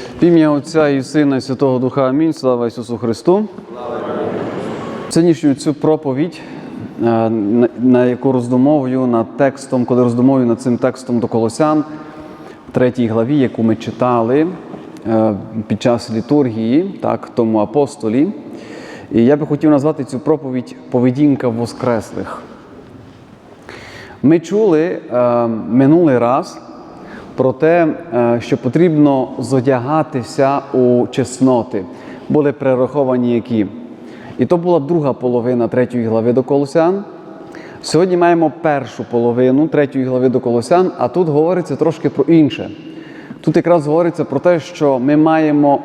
В ім'я Отця і Сина і Святого Духа Амінь. Слава Ісусу Христу. Сьогоднішню цю проповідь, е, на- яку роздумовую над текстом, коли роздумовую над цим текстом до Колосян, третій главі, яку ми читали е, під час літургії, так, тому апостолі. І я би хотів назвати цю проповідь Поведінка Воскреслих. Ми чули е, минулий раз про те, е, що потрібно зодягатися у чесноти. Були перераховані які. І то була друга половина третьої глави до Колосян. Сьогодні маємо першу половину третьої глави до Колосян, а тут говориться трошки про інше. Тут якраз говориться про те, що ми маємо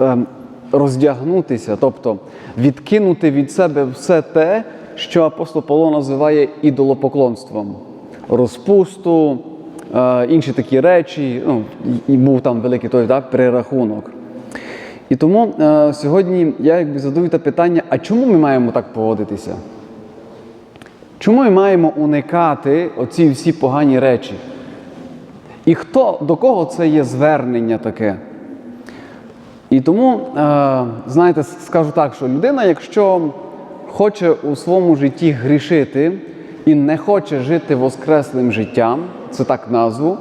ем, роздягнутися, тобто відкинути від себе все те, що апостол Павло називає ідолопоклонством, розпусту, інші такі речі. Ну, і був там великий той так, перерахунок. І тому е, сьогодні я якби задаю те питання: а чому ми маємо так поводитися? Чому ми маємо уникати оці всі погані речі? І хто до кого це є звернення таке? І тому, е, знаєте, скажу так, що людина, якщо хоче у своєму житті грішити і не хоче жити воскреслим життям, це так назву,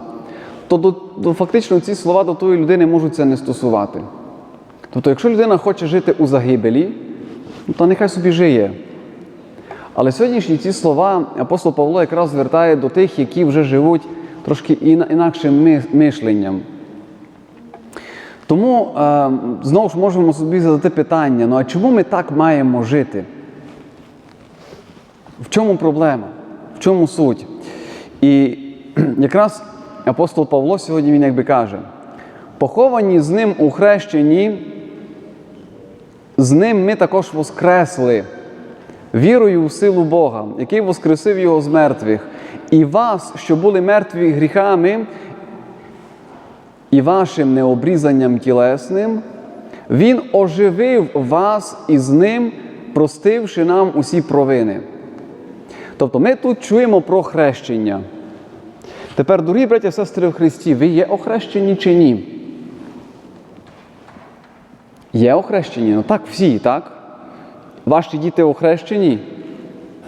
то до, до, фактично ці слова до тої людини можуть це не стосувати. Тобто, якщо людина хоче жити у загибелі, ну, то нехай собі жиє. Але сьогоднішні ці слова апостол Павло якраз звертає до тих, які вже живуть трошки інакшим мишленням. Тому е, знову ж можемо собі задати питання: ну а чому ми так маємо жити? В чому проблема? В чому суть? І якраз апостол Павло сьогодні він якби каже: поховані з ним у хрещенні, з ним ми також воскресли вірою в силу Бога, який воскресив його з мертвих, і вас, що були мертві гріхами і вашим необрізанням тілесним, Він оживив вас із ним, простивши нам усі провини. Тобто ми тут чуємо про хрещення. Тепер, дорогі браті і сестри в Христі, ви є охрещені чи ні? Є охрещені? Ну так, всі, так? Ваші діти охрещені?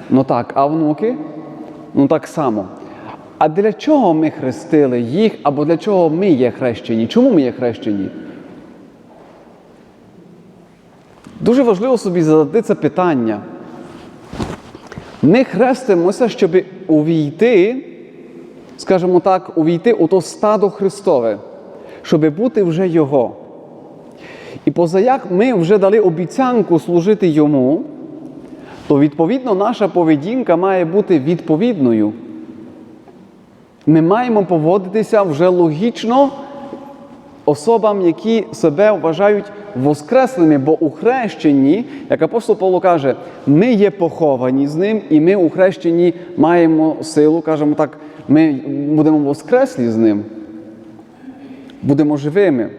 Ну так, а внуки? Ну так само. А для чого ми хрестили їх, або для чого ми є хрещені? Чому ми є хрещені? Дуже важливо собі задати це питання. Ми хрестимося, щоб увійти, скажімо так, увійти у то стадо Христове, щоб бути вже Його. І позаяк ми вже дали обіцянку служити Йому, то відповідно наша поведінка має бути відповідною. Ми маємо поводитися вже логічно особам, які себе вважають воскреслими, бо у хрещенні, як апостол Павло каже, ми є поховані з ним, і ми у хрещенні маємо силу, кажемо так, ми будемо воскреслі з ним, будемо живими.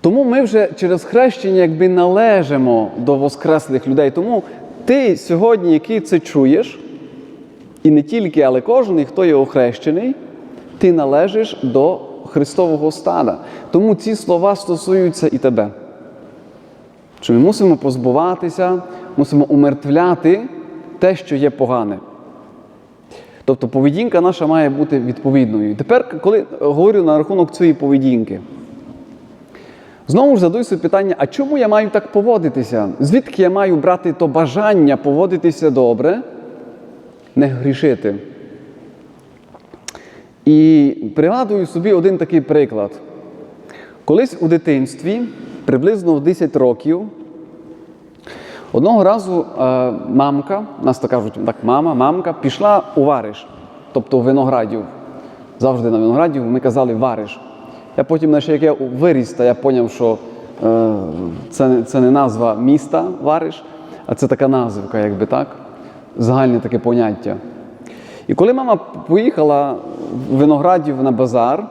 Тому ми вже через хрещення якби належимо до воскреслих людей. Тому ти сьогодні, який це чуєш, і не тільки, але кожен, хто є охрещений, ти належиш до Христового стада. Тому ці слова стосуються і тебе. Що ми мусимо позбуватися, мусимо умертвляти те, що є погане. Тобто поведінка наша має бути відповідною. І тепер, коли говорю на рахунок цієї поведінки, Знову ж задаю собі питання, а чому я маю так поводитися? Звідки я маю брати то бажання поводитися добре, не грішити? І пригадую собі один такий приклад. Колись у дитинстві, приблизно в 10 років, одного разу е, мамка, нас так кажуть, так, мама, мамка, пішла у вариш, тобто у виноградів. Завжди на виноградів ми казали вариш. Я потім, знаєш, як я виріс, та я зрозумів, що е, це, це не назва міста Вариш, а це така назвка, якби так, загальне таке поняття. І коли мама поїхала виноградів на базар,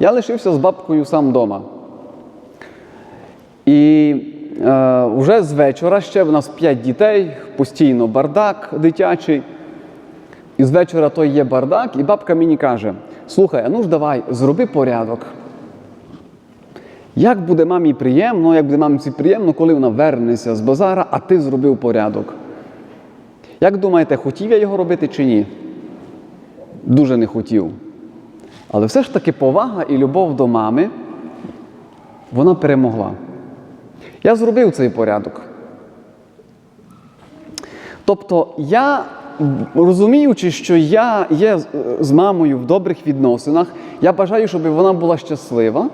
я лишився з бабкою сам вдома. І е, вже з вечора ще в нас п'ять дітей, постійно бардак дитячий. І з вечора той є бардак, і бабка мені каже: слухай, а ну ж давай, зроби порядок. Як буде мамі приємно, як буде мамці приємно, коли вона вернеться з базара, а ти зробив порядок? Як думаєте, хотів я його робити чи ні? Дуже не хотів. Але все ж таки повага і любов до мами, вона перемогла. Я зробив цей порядок. Тобто я, розуміючи, що я є з- з мамою в добрих відносинах, я бажаю, щоб вона була щаслива.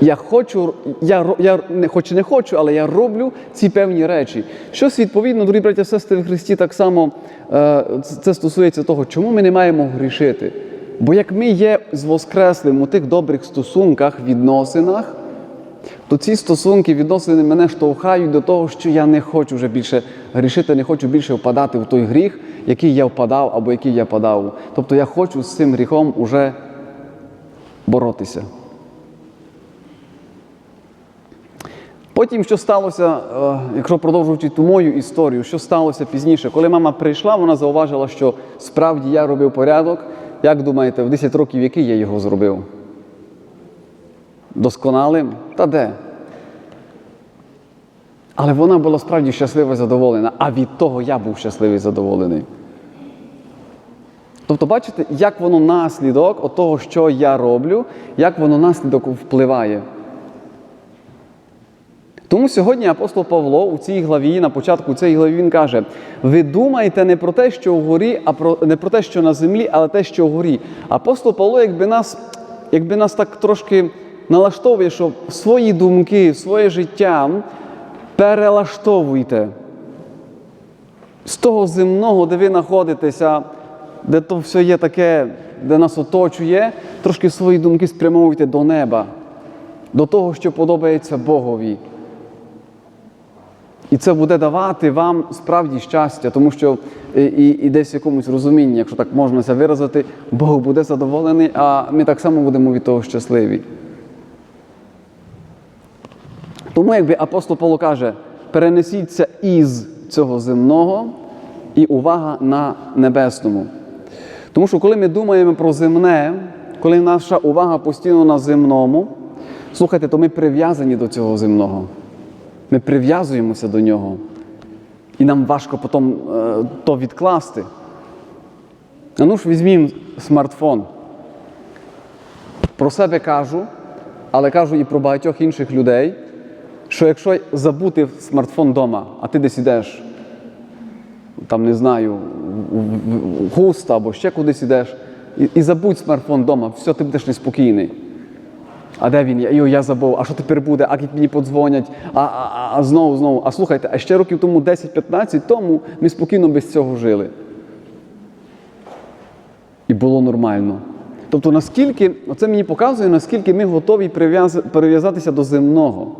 Я хочу, я, я не хоч і не хочу, але я роблю ці певні речі. Щось відповідно, дорогі браття сестри в Христі, так само е, це стосується того, чому ми не маємо грішити. Бо як ми є з Воскреслим у тих добрих стосунках, відносинах, то ці стосунки, відносини мене штовхають до того, що я не хочу вже більше грішити, не хочу більше впадати в той гріх, який я впадав або який я падав. Тобто я хочу з цим гріхом уже боротися. Потім, що сталося, е, якщо продовжуючи ту мою історію, що сталося пізніше, коли мама прийшла, вона зауважила, що справді я робив порядок. Як думаєте, в 10 років який я його зробив? Досконалим? Та де? Але вона була справді щаслива і задоволена, а від того я був щасливий і задоволений. Тобто, бачите, як воно наслідок того, що я роблю, як воно наслідок впливає. Тому сьогодні апостол Павло у цій главі, на початку цієї глави, він каже: ви думаєте не про те, що вгорі, а про не про те, що на землі, але те, що вгорі. Апостол Павло, якби нас, якби нас так трошки налаштовує, що свої думки, своє життя перелаштовуйте з того земного, де ви знаходитеся, де то все є таке, де нас оточує, трошки свої думки спрямовуйте до неба, до того, що подобається Богові. І це буде давати вам справді щастя, тому що і, і, десь в якомусь розумінні, якщо так можна це виразити, Бог буде задоволений, а ми так само будемо від того щасливі. Тому, якби апостол Павло каже, перенесіться із цього земного і увага на небесному. Тому що коли ми думаємо про земне, коли наша увага постійно на земному, слухайте, то ми прив'язані до цього земного. Ми прив'язуємося до нього. І нам важко потім е, то відкласти. А ну ж візьмімо смартфон. Про себе кажу, але кажу і про багатьох інших людей, що якщо забути смартфон вдома, а ти десь ідеш, там не знаю, в- густа або ще кудись ідеш, і, і забудь смартфон вдома, все, ти будеш неспокійний. А де він? Йо, я забув, а що тепер буде? А як мені подзвонять? А, а, а, знову, знову. А слухайте, а ще років тому 10-15 тому ми спокійно без цього жили. І було нормально. Тобто, наскільки, оце мені показує, наскільки ми готові прив'яз- прив'язатися до земного.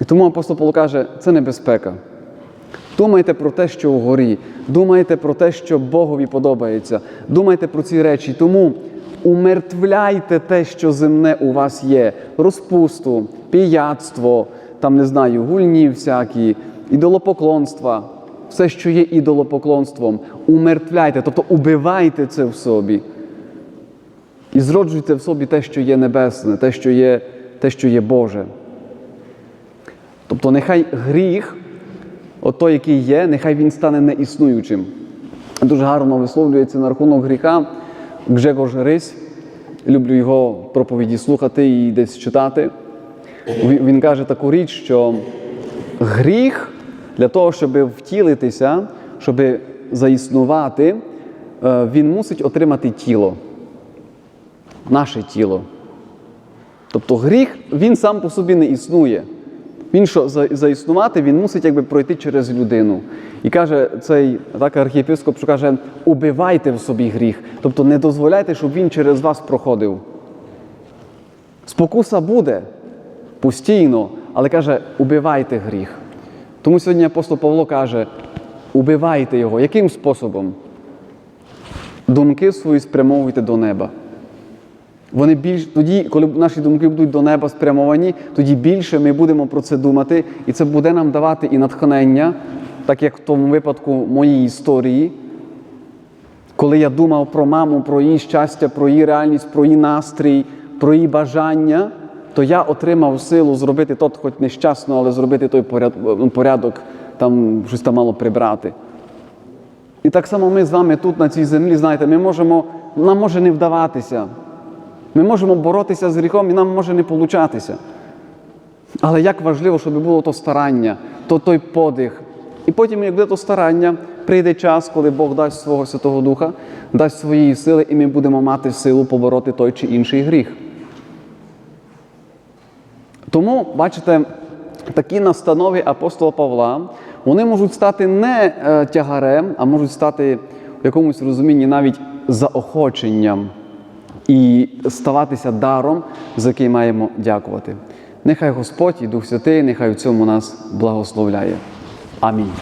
І тому апостол Павло каже, це небезпека. Думайте про те, що вгорі, думайте про те, що Богові подобається, думайте про ці речі. Тому умертвляйте те, що земне у вас є: розпусту, піяцтво, там не знаю, гульні всякі, ідолопоклонства, все, що є ідолопоклонством, умертвляйте, тобто убивайте це в собі. І зроджуйте в собі те, що є небесне, те, що є, те, що є Боже. Тобто нехай гріх, отой, який є, нехай він стане неіснуючим. Дуже гарно висловлюється на рахунок гріха Гжегош Рись. Люблю його проповіді слухати і десь читати. Він він каже таку річ, що гріх для того, щоб втілитися, щоб заіснувати, е, він мусить отримати тіло, наше тіло. Тобто гріх він сам по собі не існує. Він що заіснувати, він мусить якби пройти через людину. І каже цей так, архієпископ, що каже, убивайте в собі гріх. Тобто не дозволяйте, щоб він через вас проходив. Спокуса буде постійно, але каже, убивайте гріх. Тому сьогодні апостол Павло каже, убивайте його. Яким способом? Думки свої спрямовуйте до неба. Вони більш тоді, коли наші думки будуть до неба спрямовані, тоді більше ми будемо про це думати, і це буде нам давати і натхнення, так як в тому випадку моїй історії, коли я думав про маму, про її щастя, про її реальність, про її настрій, про її бажання, то я отримав силу зробити тот, хоч нещасно, але зробити той ну, порядок, там щось там мало прибрати. І так само ми з вами тут, на цій землі, знаєте, ми можемо, нам може не вдаватися. Ми можемо боротися з гріхом і нам може не получатися. Але як важливо, щоб було то старання, то той подих. І потім, як буде то старання, прийде час, коли Бог дасть свого Святого Духа, дасть своєї сили, і ми будемо мати силу побороти той чи інший гріх. Тому, бачите, такі настанови апостола Павла, вони можуть стати не е, тягарем, а можуть стати в якомусь розумінні навіть заохоченням і ставатися даром, за який маємо дякувати. Нехай Господь і Дух Святий, нехай в цьому нас благословляє. Амінь.